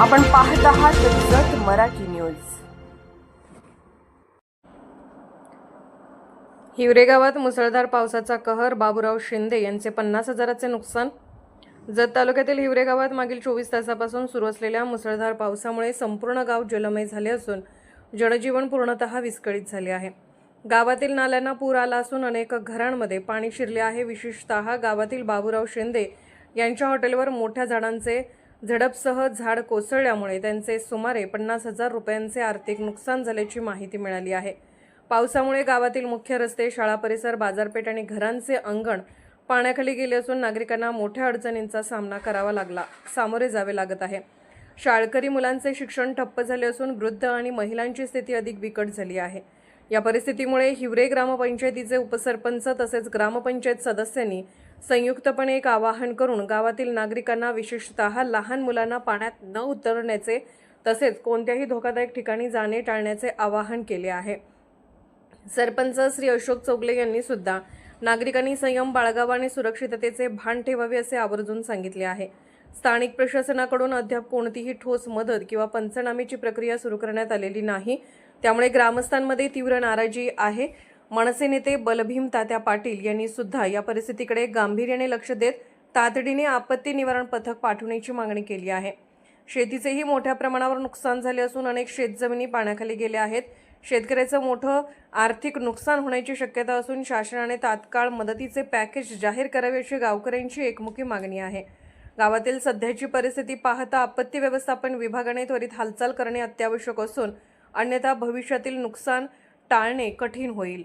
आपण पाहत आहात जत मराठी न्यूज. हिवरे गावात मुसळधार पावसाचा कहर बाबूराव शिंदे यांचे पन्नास हजाराचे नुकसान. जत तालुक्यातील हिवरे गावात मागील चोवीस तासापासून सुरू असलेल्या मुसळधार पावसामुळे संपूर्ण गाव जलमय झाले असून जनजीवन पूर्णतः विस्कळीत झाले आहे. गावातील नाल्यांना पूर आला असून अनेक घरांमध्ये पाणी शिरले आहे. विशेषतः गावातील बाबूराव शिंदे यांच्या हॉटेलवर मोठ्या झाडांचे झडपसह झाड कोसळल्यामुळे त्यांचे सुमारे पन्नास हजार रुपयांचे आर्थिक नुकसान झाल्याची माहिती मिळाली आहे. पावसामुळे गावातील मुख्य रस्ते शाळा परिसर बाजारपेठ आणि घरांचे अंगण पाण्याखाली गेले असून नागरिकांना मोठ्या अडचणींचा सामना करावा लागला सामोरे जावे लागत आहे. शाळकरी मुलांचे शिक्षण ठप्प झाले असून वृद्ध आणि महिलांची स्थिती अधिक बिकट झाली आहे. या परिस्थितीमुळे हिवरे ग्रामपंचायतीचे उपसरपंच तसेच ग्रामपंचायत सदस्यांनी संयुक्तपणे एक आवाहन करून गावातील नागरिकांना विशेषतः लहान मुलांना पाण्यात न उतरण्याचे तसेच कोणत्याही धोकादायक ठिकाणी जाणे टाळण्याचे आवाहन केले आहे. सरपंच श्री अशोक चौगले यांनी सुद्धा नागरिकांनी संयम बाळगावा आणि सुरक्षिततेचे भान ठेवावे असे आवर्जून सांगितले आहे. स्थानिक प्रशासनाकडून अद्याप कोणतीही ठोस मदत किंवा पंचनामेची प्रक्रिया सुरू करण्यात आलेली नाही. त्यामुळे ग्रामस्थांमध्ये तीव्र नाराजी आहे. मनसे नेते बलभीम तात्या पाटील यांनी सुद्धा या परिस्थितीकडे गांभीर्याने लक्ष देत तातडीने आपत्ती निवारण पथक पाठवण्याची मागणी केली आहे. शेतीचेही मोठ्या प्रमाणावर नुकसान झाले असून अनेक शेतजमिनी पाण्याखाली गेल्या आहेत. शेतकऱ्याचं मोठं आर्थिक नुकसान होण्याची शक्यता असून शासनाने तात्काळ मदतीचे पॅकेज जाहीर करावे अशी गावकऱ्यांची एकमुखी मागणी आहे. गावातील सध्याची परिस्थिती पाहता आपत्ती व्यवस्थापन विभागाने त्वरित हालचाल करणे अत्यावश्यक असून अन्यथा भविष्यातील नुकसान टाळणे कठीण होईल.